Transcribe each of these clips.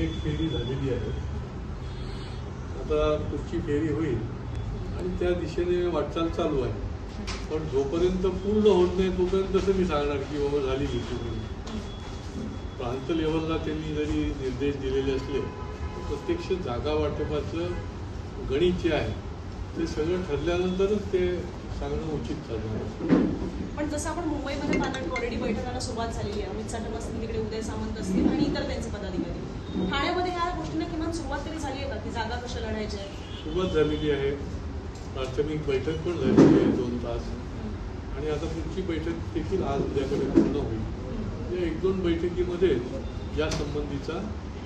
एक फेरी झालेली आहे. आता पुढची फेरी होईल आणि त्या दिशेने वाटचाल चालू आहे. पण जोपर्यंत पूर्ण होत नाही तोपर्यंत कसं मी सांगणार की बाबा झाली प्रांत लेवलला त्यांनी जरी निर्देश दिलेले असले तर प्रत्यक्ष जागा वाटपाचं गणित जे आहे ते सगळं ठरल्यानंतरच ते सांगणं उचित ठरणार पण जसं आपण मुंबईमध्ये पाहतो ऑलरेडी बैठकाला सुरुवात झालेली आहे. अमित साठम असतील तिकडे उदय सामंत असतील आणि इतर त्यांचे पदाधिकारी. ठाण्यामध्ये ह्या गोष्टींना किमान सुरुवात तरी झाली आहे का? की जागा कशा लढायच्या सुरुवात झालेली आहे. प्राथमिक बैठक पण झालेली आहे दोन तास. आणि आता पुढची बैठक देखील आज उद्याकडे पूर्ण होईल. या एक दोन बैठकीमध्ये या संबंधीचा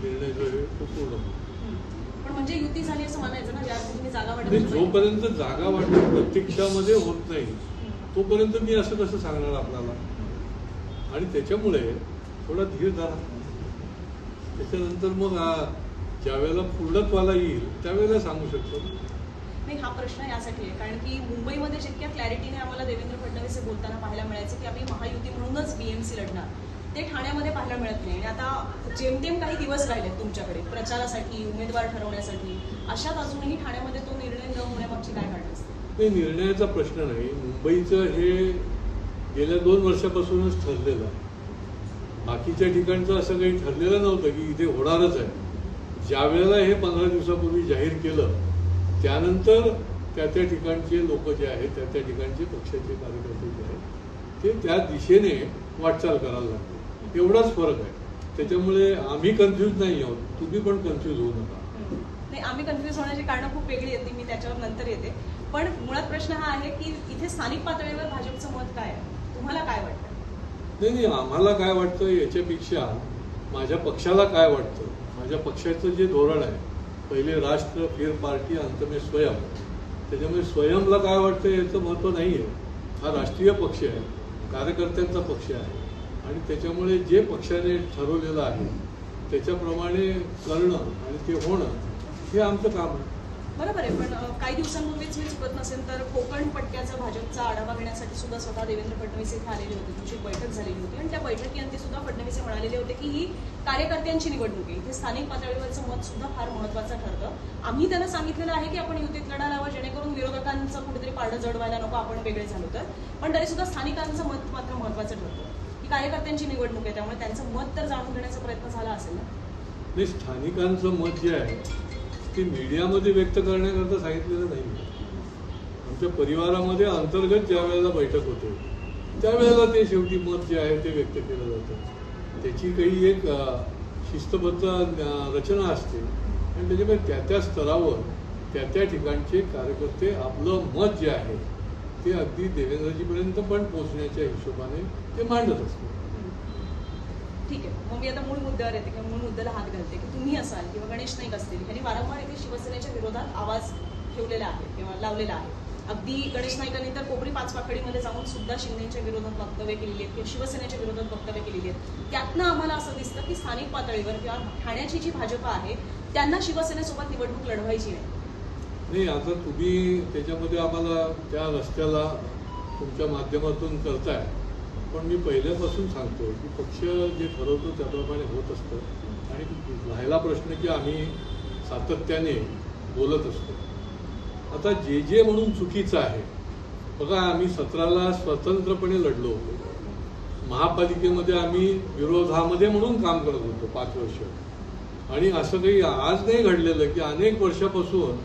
निर्णय जो आहे तो पूर्ण होईल. पण म्हणजे युती झाली असं म्हणायचं ना ज्या तुम्ही जागा आणि वाटप जोपर्यंत जागा वाटप प्रत्यक्षामध्ये होत नाही तोपर्यंत मी असं कसं सांगणार आपल्याला. आणि त्याच्यामुळे थोडा धीर धरा. त्याच्यानंतर मग ज्या वेळेला पूर्णत्वाला येईल त्यावेळेला सांगू शकतो नाही हा प्रश्न यासाठी आहे. कारण की मुंबईमध्ये जितक्या क्लॅरिटीने आम्हाला देवेंद्र फडणवीस हे बोलताना पाहायला मिळायचं की आम्ही महायुती म्हणूनच बीएमसी लढणार. ते ठाण्यामध्ये पाहायला मिळत नाही. आणि आता जेमतेम काही दिवस राहिले तुमच्याकडे प्रचारासाठी उमेदवार ठरवण्यासाठी अशात अजूनही ठाण्यामध्ये तो निर्णय न होण्यामागची काय कारण असते? ते निर्णयाचा प्रश्न नाही. मुंबईचं हे गेल्या दोन वर्षापासूनच ठरलेलं आहे. बाकीच्या ठिकाणचं असं काही ठरलेलं नव्हतं की इथे होणारच आहे. ज्या वेळेला हे पंधरा दिवसापूर्वी जाहीर केलं त्यानंतर त्या त्या ठिकाणचे लोक जे आहेत त्या त्या ठिकाणचे पक्षाचे कार्यकर्ते जे आहेत ते त्या दिशेने वाटचाल करायला लागले. एवढाच फरक आहे. त्याच्यामुळे आम्ही कन्फ्यूज नाही आहोत. तुम्ही पण कन्फ्यूज होऊ नका. नाही आम्ही कन्फ्युज होण्याची कारणं खूप वेगळी येते मी त्याच्यावर नंतर येते. पण मुळात प्रश्न हा आहे की इथे स्थानिक पातळीवर भाजपचं मत काय आहे? तुम्हाला काय वाटतं? नाही नाही आम्हाला काय वाटतं याच्यापेक्षा माझ्या पक्षाला काय वाटतं? माझ्या पक्षाचं जे धोरण आहे पहिले राष्ट्र फिर पार्टी अंतमे स्वयं. त्याच्यामुळे स्वयंला काय वाटतं याचं महत्त्व नाही आहे हा राष्ट्रीय पक्ष आहे कार्यकर्त्यांचा पक्ष आहे. आणि त्याच्यामुळे जे पक्षाने ठरवलेलं आहे त्याच्याप्रमाणे करणं आणि ते होणं हे आमचं काम आहे. बरोबर आहे पण काही दिवसांपूर्वीच मी चुकत नसेल तर कोकण पट्ट्याचा भाजपचा आढावा घेण्यासाठी सुद्धा स्वतः देवेंद्र फडणवीस इथे आलेले होते. तुमची बैठक झालेली होती आणि त्या बैठकीअंती सुद्धा फडणवीस हे म्हणालेले होते की ही कार्यकर्त्यांची निवडणूक आहे. इथे स्थानिक पातळीवरचं मत सुद्धा फार महत्वाचं ठरतं. आम्ही त्यांना सांगितलेलं आहे की आपण युतीत लढा लावा जेणेकरून विरोधकांचं कुठेतरी पारडं जडवायला व्हायला नको आपण वेगळे झालो तर. पण तरी सुद्धा स्थानिकांचं मत मात्र महत्वाचं ठरतं. ही कार्यकर्त्यांची निवडणूक आहे त्यामुळे त्यांचं मत तर जाणून घेण्याचा प्रयत्न झाला असेल ना? नाही स्थानिकांचं मत जे आहे की मीडियामध्ये व्यक्त करण्याकरता सांगितलेलं नाही. आमच्या परिवारामध्ये अंतर्गत ज्या वेळेला बैठक होते त्यावेळेला ते शेवटी मत जे आहे ते व्यक्त केलं जातं. त्याची काही एक शिस्तबद्ध रचना असते. आणि त्याच्यामुळे त्या त्या स्तरावर त्या त्या ठिकाणचे कार्यकर्ते आपलं मत जे आहे ते अगदी देवेंद्रजीपर्यंत पण पोचण्याच्या हिशोबाने ते मांडत असतात. ठीक आहे. मग मी आता मूळ मुद्द्यावर येते किंवा मूळ मुद्द्याला हात घालते की तुम्ही असाल किंवा गणेश नाईक असतील ह्यांनी वारंवार इथे शिवसेनेच्या विरोधात आवाज ठेवलेला आहे किंवा लावलेला आहे. अगदी गणेश नाईकांनी तर कोपरी पाचपाखडीमध्ये जाऊन सुद्धा शिंदेच्या विरोधात वक्तव्य केलेली आहेत किंवा शिवसेनेच्या विरोधात वक्तव्य केलेली आहेत. त्यातनं आम्हाला असं दिसतं की स्थानिक पातळीवर किंवा ठाण्याची जी भाजप आहे त्यांना शिवसेनेसोबत निवडणूक लढवायची आहे. नाही आता तुम्ही त्याच्यामध्ये आम्हाला त्या रस्त्याला तुमच्या माध्यमातून करताय. पण मी पहिल्यापासून सांगतो की पक्ष जे ठरवतो त्याप्रमाणे होत असतं. आणि राहिला प्रश्न की आम्ही सातत्याने बोलत असतो. आता जे जे म्हणून चुकीचं आहे बघा आम्ही सतराला स्वतंत्रपणे लढलो होतो. महापालिकेमध्ये आम्ही विरोधामध्ये म्हणून काम करत होतो पाच वर्ष. आणि असं काही आज नाही घडलेलं की अनेक वर्षापासून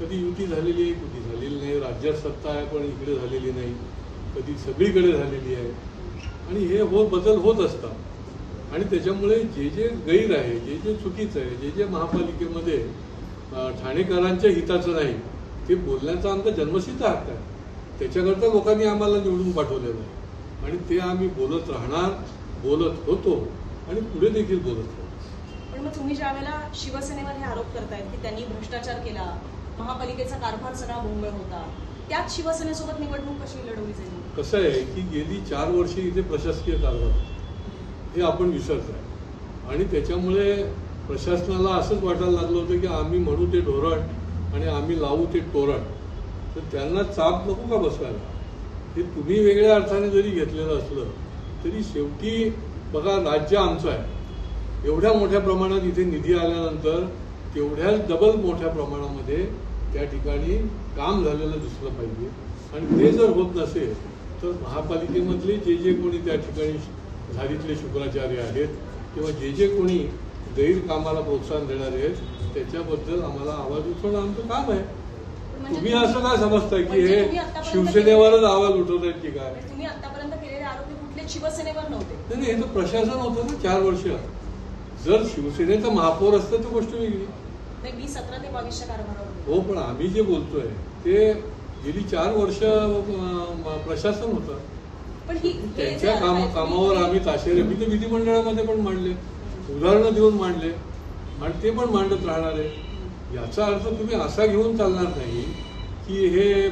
कधी युती झालेली आहे कुठे झालेली नाही राज्यात सत्ता आहे पण इकडे झालेली नाही कधी सगळीकडे झालेली आहे. आणि हे हो बदल होत असतात. आणि त्याच्यामुळे जे जे गैर आहे जे जे चुकीचं आहे जे जे महापालिकेमध्ये ठाणेकरांच्या हिताचं नाही ते बोलण्याचा आमचा जन्मसिद्ध हक्क आहे. त्याच्याकरता लोकांनी आम्हाला निवडून पाठवलेलं आहे. आणि ते आम्ही बोलत राहणार बोलत होतो आणि पुढे देखील बोलत होतो पण मग तुम्ही ज्या वेळेला शिवसेनेवर हे आरोप करतायत की त्यांनी भ्रष्टाचार केला महापालिकेचा कारभार सगळा मुंबई होता त्यात शिवसेनेसोबत निवडणूक कशी लढवली जाईल? कसं आहे की गेली चार वर्षे इथे प्रशासकीय कारभार हे आपण विसरताय. आणि त्याच्यामुळे प्रशासनाला असंच वाटायला लागलं होतं की आम्ही म्हणू ते धोरण आणि आम्ही लावू ते तोरण तर त्यांना चाप नको का बसवायला हे तुम्ही वेगळ्या अर्थाने जरी घेतलेलं असलं तरी शेवटी बघा राज्य आमचं आहे. एवढ्या मोठ्या प्रमाणात इथे निधी आल्यानंतर तेवढ्याच डबल मोठ्या प्रमाणामध्ये त्या ठिकाणी काम झालेलं दिसलं पाहिजे. आणि ते जर होत नसेल तर महापालिकेमधले जे जे कोणी त्या ठिकाणी झालीतले शुक्राचार्य आहेत किंवा जे जे कोणी गैर कामाला प्रोत्साहन देणारे आहेत त्याच्याबद्दल आम्हाला आवाज उठवणं आमचं काम आहे. म्हणजे तुम्ही असं काय समजताय की म्हणजे हे शिवसेनेवरच आवाज उठवतायत की काय? म्हणजे तुम्ही आतापर्यंत केलेले आरोप हे कुठलेच शिवसेनेवर नव्हते. नाही हे तर प्रशासन होतं ना चार वर्ष. जर शिवसेनेचं महापौर असतं तर गोष्ट वेगळी. नाही मी सतरा ते बावीसच्या कारभारावर होते. हो पण आम्ही जे बोलतोय ते गेली चार वर्ष प्रशासन होतं. त्यांच्या काम कामावर आम्ही ताशेरे मी तर विधिमंडळामध्ये पण मांडले. उदाहरणं देऊन मांडले. आणि ते पण मांडत राहणार. आहे याचा अर्थ तुम्ही असा घेऊन चालणार नाही की हे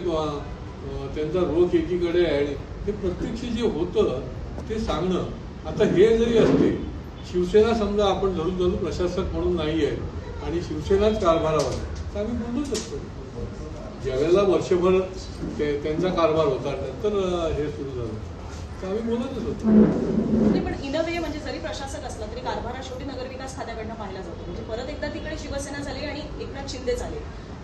त्यांचा रोख एकीकडे आहे आणि हे प्रत्यक्ष जे होतं ते सांगणं. आता हे जरी असते शिवसेना समजा आपण धरून धरून प्रशासक म्हणून नाही आहे आणि शिवसेनाच कारभारावर आहे. तर आम्ही बोलूच असतो. ज्यावेळेला वर्षभर ते- त्यांचा कारभार होता नंतर हे सुरू झालं. तर आम्ही बोलतच होतो. पण इन वे म्हणजे जरी प्रशासक असला तरी कारभार हा शेवटी नगरविकास खात्याकडनं पाहिला जातो. म्हणजे परत एकदा तिकडे शिवसेना झाली आणि एकनाथ शिंदे झाले.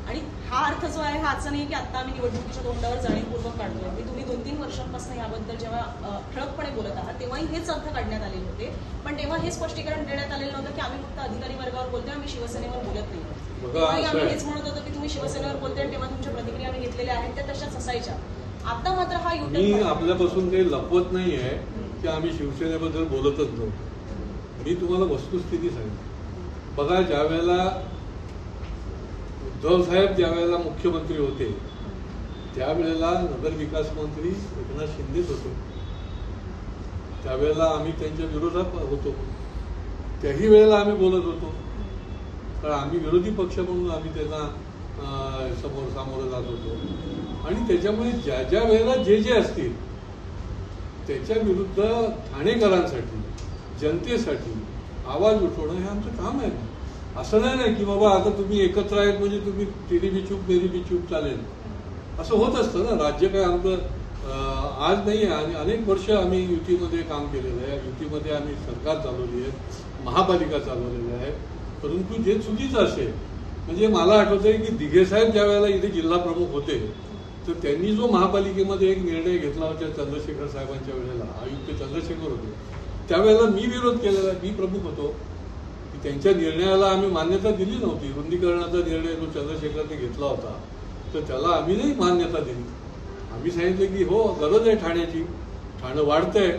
आणि हा अर्थ जो आहे हा असा नाही की आता आम्ही निवडणुकीच्या तोंडावर जाणीवपूर्वक काढतोय. मी तुम्ही दोन तीन वर्षांपासून याबद्दल जेव्हा ठळकपणे बोलत आहात तेव्हाही हेच अर्थ काढण्यात आलेले होते. पण तेव्हा हे स्पष्टीकरण देण्यात आलेलं नव्हतं की आम्ही फक्त अधिकारी वर्गावर बोलतोय आम्ही शिवसेनेवर बोलत नाही. आम्ही. हेच म्हणत होतो की तुम्ही शिवसेनेवर बोलतोय आणि तेव्हा तुमच्या प्रतिक्रिया आम्ही घेतलेल्या आहेत त्या तशाच असायच्या. आता मात्र हा मी आपल्यापासून काही लपवत नाही आहे की आम्ही शिवसेनेबद्दल बोलतच नव्हतो. मी तुम्हाला वस्तुस्थिती सांगितली बघा ज्या वेळेला उद्धव साहेब ज्या वेळेला मुख्यमंत्री होते त्यावेळेला नगर विकास मंत्री एकनाथ शिंदेच होते. त्यावेळेला आम्ही त्यांच्या विरोधात होतो. त्याही वेळेला आम्ही बोलत होतो. कारण आम्ही विरोधी पक्ष म्हणून आम्ही त्यांना समोर सामोरं जात होतो. आणि त्याच्यामुळे ज्या ज्या वेळेला जे जे असतील त्याच्या विरुद्ध ठाणेकरांसाठी जनतेसाठी आवाज उठवणं हे आमचं काम आहे. असं नाही ना की बाबा आता तुम्ही एकत्र आहेत म्हणजे तुम्ही तिरी बिचूक मेरी बिचूक चालेल. असं होत असतं ना. राज्य काय आमचं आज नाही आहे. आणि अनेक वर्ष आम्ही युतीमध्ये काम केलेलं आहे. युतीमध्ये आम्ही सरकार चालवली आहे. महापालिका चालवलेल्या आहे. परंतु जे चुकीचं असेल म्हणजे मला आठवतंय की दिघे साहेब ज्या वेळेला इथे जिल्हा प्रमुख होते तर त्यांनी जो महापालिकेमध्ये एक निर्णय घेतला होता चंद्रशेखर साहेबांच्या वेळेला आयुक्त चंद्रशेखर होते त्यावेळेला मी विरोध केलेला मी प्रमुख होतो. की त्यांच्या निर्णयाला आम्ही मान्यता दिली नव्हती रुंदीकरणाचा निर्णय जो चंद्रशेखरने घेतला होता तर त्याला आम्ही नाही मान्यता दिली. आम्ही सांगितलं की हो गरज आहे ठाण्याची ठाणं वाढतंय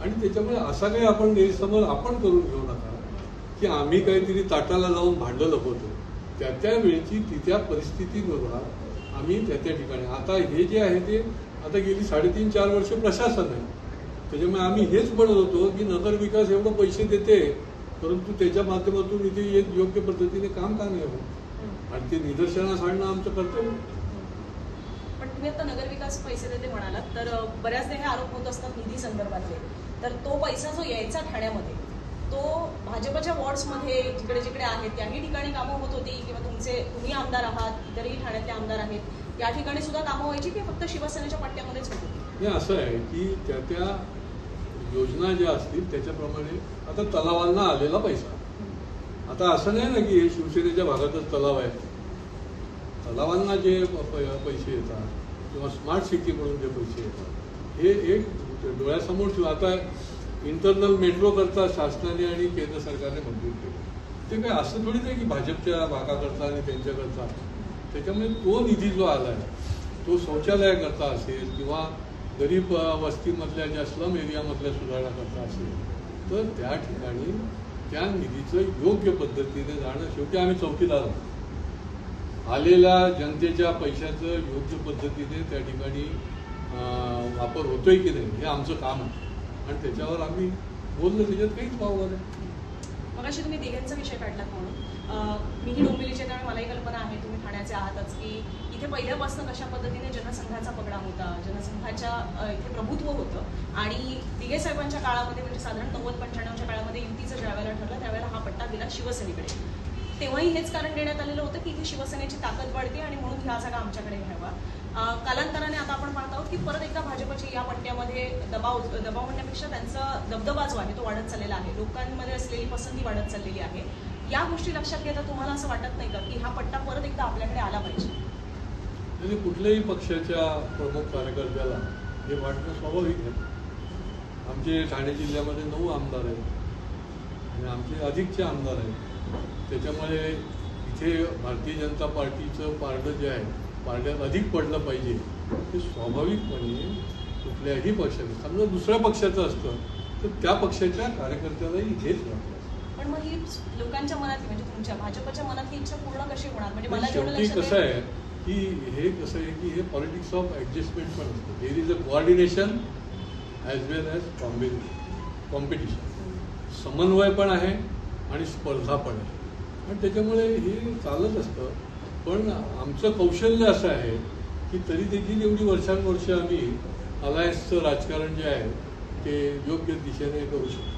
आणि त्याच्यामुळे असा काही आपण गैरसमज आपण करून घेऊ नका. की आम्ही काहीतरी ताटाला लावून भांडं लपवतो त्या त्या वेळची तिथ्या परिस्थितीबरोबर परिस्थितीनुसार आम्ही त्या त्या ठिकाणी. आता हे जे आहे ते आता गेली साडेतीन चार वर्ष प्रशासन आहे. त्याच्यामुळे आम्ही हेच म्हणत होतो की नगर विकास एवढं पैसे देते परंतु त्याच्या माध्यमातून इथे एक योग्य पद्धतीने काम का नाही होत? आणि ते निदर्शनास आणणं आमचं कर्तव्य. पण तुम्ही आता नगरविकास पैसे देते म्हणालात तर अ, बऱ्याचदा हे आरोप होत असतात निधी संदर्भातले. तर तो पैसा जो यायचा ठाण्यामध्ये तो भाजपच्या वॉर्ड्समध्ये जिकडे जिकडे आहेत त्याही ठिकाणी कामं होत होती किंवा तुमचे तुम्ही आमदार आहात इतरही ठाण्यातले आमदार आहेत या ठिकाणी सुद्धा कामं व्हायची की फक्त शिवसेनेच्या पट्ट्यामध्येच होती? हे असं आहे की त्या त्या योजना ज्या असतील त्याच्याप्रमाणे आता तलावांना आलेला पैसा. आता असं नाही ना की हे शिवसेनेच्या भागातच तलाव आहे तलावांना जे प- पैसे येतात किंवा स्मार्ट सिटी म्हणून जे पैसे येतात हे एक डोळ्यासमोर ठेवून आता इंटरनल मेट्रो करता शासनाने आणि केंद्र सरकारने मंजूर केलं. ते काय असं थोडी नाही की भाजपच्या भागाकरता आणि त्यांच्याकरता. त्याच्यामुळे तो निधी जो आला आहे तो शौचालयाकरता असेल किंवा गरीब वस्तीमधल्या ज्या स्लम एरियामधल्या सुधारण्याकरता असेल तर त्या ठिकाणी त्या निधीचं योग्य पद्धतीने जाणं शेवटी आम्ही चौकीदार आहोत. आलेल्या जनतेच्या पैशाचं योग्य पद्धतीने त्या ठिकाणी वापर होतोय की नाही हे आमचं काम आहे. आणि त्याच्यावर आम्ही बोललो त्याच्यात काहीच भाव नाही. मग अशी तुम्ही तिघांचा विषय काढलात म्हणून मीही डोंबिवलीचे त्यामुळे मलाही कल्पना आहे तुम्ही ठाण्याचे आहातच की इथे पहिल्यापासून कशा पद्धतीने जनसंघाचा पगडा होता जनसंघाच्या इथे प्रभुत्व होतं आणि दिघे साहेबांच्या काळामध्ये म्हणजे साधारण नव्वद पंच्याण्णवच्या काळामध्ये युतीचं ज्या वेळेला ठरलं त्यावेळेला हा पट्टा दिला शिवसेनेकडे. तेव्हाही हेच कारण देण्यात आलेलं होतं की इथे शिवसेनेची ताकद वाढते आणि म्हणून ह्या जागा आमच्याकडे घ्यावा. कालांतराने आता आपण पाहत आहोत की परत एकदा भाजपची या पट्ट्यामध्ये दबाव दबाव म्हणण्यापेक्षा त्यांचा दबदबा जो आहे तो वाढत चाललेला आहे. लोकांमध्ये असलेली पसंती वाढत चाललेली आहे. या गोष्टी लक्षात घेता तुम्हाला असं वाटत नाही का की हा पट्टा परत एकदा आपल्याकडे आला पाहिजे? म्हणजे कुठल्याही पक्षाच्या प्रमुख कार्यकर्त्याला हे वाटणं स्वाभाविक आहे. आमचे ठाणे जिल्ह्यामध्ये नऊ आमदार आहेत. आणि आमचे अधिकचे आमदार आहेत. त्याच्यामुळे इथे भारतीय जनता पार्टीचं पारडं जे आहे पारड्यात अधिक पडलं पाहिजे ते स्वाभाविकपणे कुठल्याही पक्षाचं समजा दुसऱ्या पक्षाचं असतं तर त्या पक्षाच्या कार्यकर्त्यालाही हेच वाटतं. पण मग ही लोकांच्या मनातली म्हणजे तुमच्या भाजपच्या मनातली इच्छा पूर्ण कशी होणार? म्हणजे मला शेवटी कसं आहे की हे कसं आहे की हे पॉलिटिक्स ऑफ ऍडजस्टमेंट पण असतं. There is a coordination as well as combi competition समन्वय पण आहे आणि स्पर्धा पण आहे. आणि त्याच्यामुळे हे चालत असतं. पण आमचं कौशल्य असं आहे की तरी देखील एवढी वर्षानुवर्ष आम्ही अलायन्सचं राजकारण जे आहे ते योग्य दिशेने करू शकतो.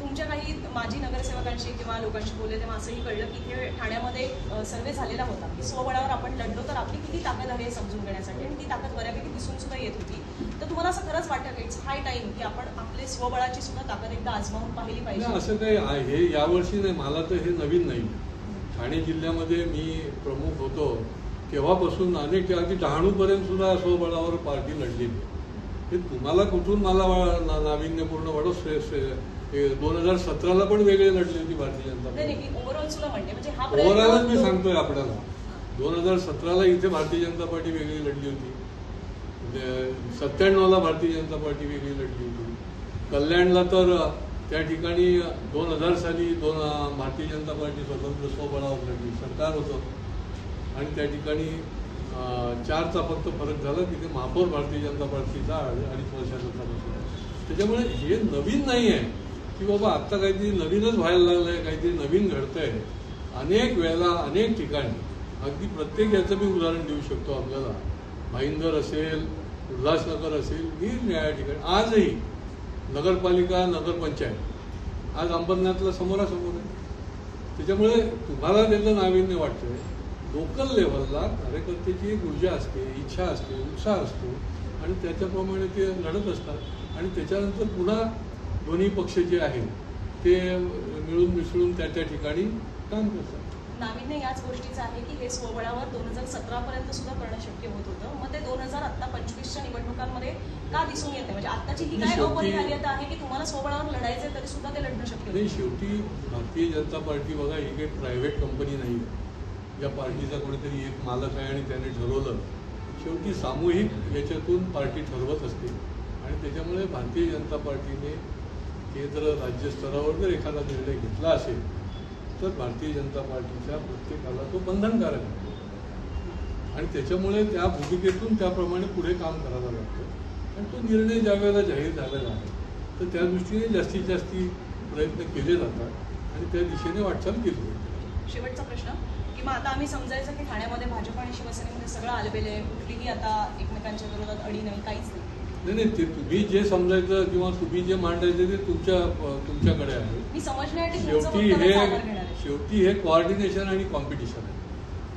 तुमच्या काही माजी नगरसेवकांशी किंवा लोकांशी बोलले तेव्हा असंही कळलं की इथे ठाण्यामध्ये सर्वे झालेला होता. की स्वबळावर आपण लढलो तर आपली किती ताकद आहे समजून घेण्यासाठी आणि ती ताकद बऱ्यापैकी दिसून सुद्धा येत होती. तर तुम्हाला असं खरंच वाटतं की? इट्स हाय टाइम की आपण आपले स्वबळाची सुद्धा ताकद एकदा आजमावून पाहिली पाहिजे? असं काही आहे. हे यावर्षी नाही मला तर हे नवीन नाही. ठाणे जिल्ह्यामध्ये मी प्रमुख होतो. तेव्हापासून अनेक अगदी डहाणूपर्यंत सुद्धा स्वबळावर पार्टी लढलेली आहे. हे तुम्हाला कुठून मला नाविन्यपूर्ण वाढव दोन हजार सतराला पण वेगळे लढली होती भारतीय जनता पार्टी. म्हणजे हा ओव्हरऑलच मी तो- सांगतोय आपल्याला. दोन हजार सतराला इथे भारतीय जनता पार्टी वेगळी लढली होती. सत्त्याण्णवला भारतीय जनता पार्टी वेगळी लढली होती. कल्याणला तर त्या ठिकाणी दोन हजार साली दोन भारतीय जनता पार्टी स्वतंत्र स्वबळावर लढली सरकार होतं. आणि त्या ठिकाणी चारचा फक्त फरक झाला तिथे महापौर भारतीय जनता पार्टीचा अडीच वर्षाचा बसला त्याच्यामुळे हे नवीन नाही आहे की बाबा आत्ता काहीतरी नवीनच व्हायला लागलं आहे काहीतरी नवीन घडतं आहे अनेक वेळेला अनेक ठिकाणी अगदी प्रत्येक याचं मी उदाहरण देऊ शकतो आपल्याला. भाईंदर असेल उल्हासनगर असेल निरनिळ्या ठिकाणी. आजही नगरपालिका नगरपंचायत. आज अंबरनाथला समोरासमोर आहे. त्याच्यामुळे तुम्हाला त्याचं नाविन्य वाटतंय. लोकल लेवलला कार्यकर्त्याची एक ऊर्जा असते इच्छा असते उत्साह असतो. आणि त्याच्याप्रमाणे ते लढत असतात. आणि त्याच्यानंतर पुन्हा दोन्ही पक्ष जे आहेत ते मिळून मिसळून त्या त्या ठिकाणी काम करतात. नाविन्य याच गोष्टीचं आहे की हे स्वबळावर दोन हजार सतरा पर्यंत सुद्धा करणं शक्य होत होतं. मग ते दोन हजार आता पंचवीसच्या निवडणुकांमध्ये का दिसून येते म्हणजे आताची ही काय अपरिहार्यता आहे की तुम्हाला स्वबळावर लढायचं तरी सुद्धा ते लढणं शक्य नाही शेवटी भारतीय जनता पार्टी बघा ही काही प्रायव्हेट कंपनी नाही आहे. ज्या पार्टीचा कोणीतरी एक मालक आहे आणि त्याने ठरवलं शेवटी सामूहिक याच्यातून पार्टी ठरवत असते. आणि त्याच्यामुळे भारतीय जनता पार्टीने केंद्र राज्यस्तरावर जर एखादा निर्णय घेतला असेल तर भारतीय जनता पार्टीच्या प्रत्येकाला तो बंधनकारक आहे. आणि त्याच्यामुळे त्या भूमिकेतून त्याप्रमाणे पुढे काम करावं लागतं. आणि तो निर्णय ज्या वेळेला जाहीर झालेला आहे तर त्या दृष्टीने जास्तीत जास्ती प्रयत्न केले जातात. आणि त्या दिशेने वाटचाल केली जाते. शेवटचा प्रश्न की मग आता आम्ही समजायचं की ठाण्यामध्ये भाजप आणि शिवसेनेमध्ये सगळं आलबेल आहे कुठलीही आता एकमेकांच्या विरोधात अडी नाही काहीच नाही. नाही नाही ते तुम्ही जे समजायचं किंवा तुम्ही जे मांडायचं ते तुमच्या तुमच्याकडे आहे. शेवटी हे शेवटी हे कोऑर्डिनेशन आणि कॉम्पिटिशन आहे.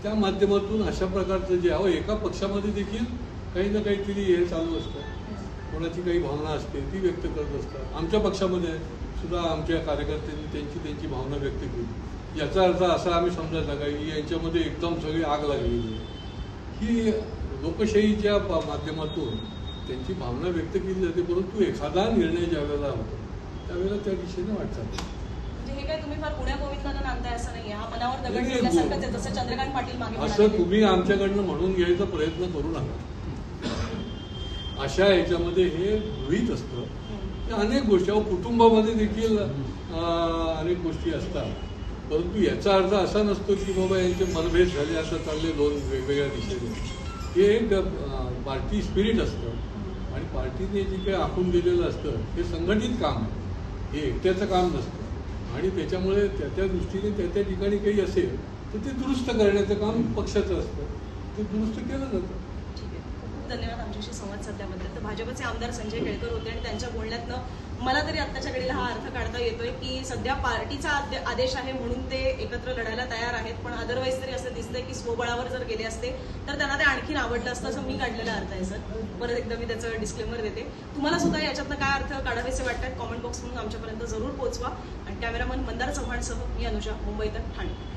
त्या माध्यमातून अशा प्रकारचं जे आहे एका पक्षामध्ये देखील काही ना काहीतरी हे चालू असतं. कोणाची काही भावना असते ती व्यक्त करत असतात. आमच्या पक्षामध्ये सुद्धा आमच्या कार्यकर्त्यांनी त्यांची त्यांची भावना व्यक्त केली. याचा अर्थ असा आम्ही समजायचा का की यांच्यामध्ये एकदम सगळी आग लागलेली आहे. ही लोकशाहीच्या माध्यमातून त्यांची भावना व्यक्त केली जाते परंतु एखादा निर्णय ज्या वेळेला होतो त्यावेळेला त्या दिशेने वाटचाल हे काय तुम्ही फार पुण्या गोविंदानं आणताय असं नाहीये. हा मनावर दगड ठेवल्यासारखंच आहे जसं चंद्रकांत पाटील मागे असं म्हणाले. तुम्ही आमच्याकडनं म्हणून घ्यायचा प्रयत्न करू नका. अशा ह्याच्यामध्ये हे गृहीत असतं. हम्म. की अनेक गोष्टी अहो कुटुंबामध्ये देखील अं, अनेक गोष्टी असतात. परंतु याचा अर्थ असा नसतो की बाबा यांचे मनभेद झाले असं चालले दोन वेगवेगळ्या दिशेने. हे एक अं, पार्टी स्पिरिट असतं. आणि पार्टीने जे काही आखून दिलेलं असतं हे संघटित काम आहे. हे एकट्याचं काम नसतं. आणि त्याच्यामुळे त्या त्या दृष्टीने त्या त्या ठिकाणी काही असेल तर ते दुरुस्त करण्याचं काम पक्षाचं असतं. ते दुरुस्त केलं जातं खूप धन्यवाद आमच्याशी संवाद साधल्याबद्दल. तर भाजपचे आमदार संजय केळकर होते आणि त्यांच्या बोलण्यातनं मला तरी आत्ताच्या घडीला हा अर्थ काढता येतोय की सध्या पार्टीचा आदेश आहे म्हणून ते एकत्र लढायला तयार आहेत. पण अदरवाईज तरी असं दिसतंय की स्वबळावर जर गेले असते तर त्यांना ते आणखीन आवडलं असतं असं मी काढलेला अर्थ आहे सर. परत एकदा मी त्याचं डिस्क्लेमर देते. तुम्हाला सुद्धा याच्यातनं काय अर्थ काढावेसे वाटतात? कॉमेंट बॉक्स म्हणून आमच्यापर्यंत जरूर पोहोचवा. आणि कॅमेरामन मंदार चव्हाणसह मी अनुजा मुंबईत ठाणे.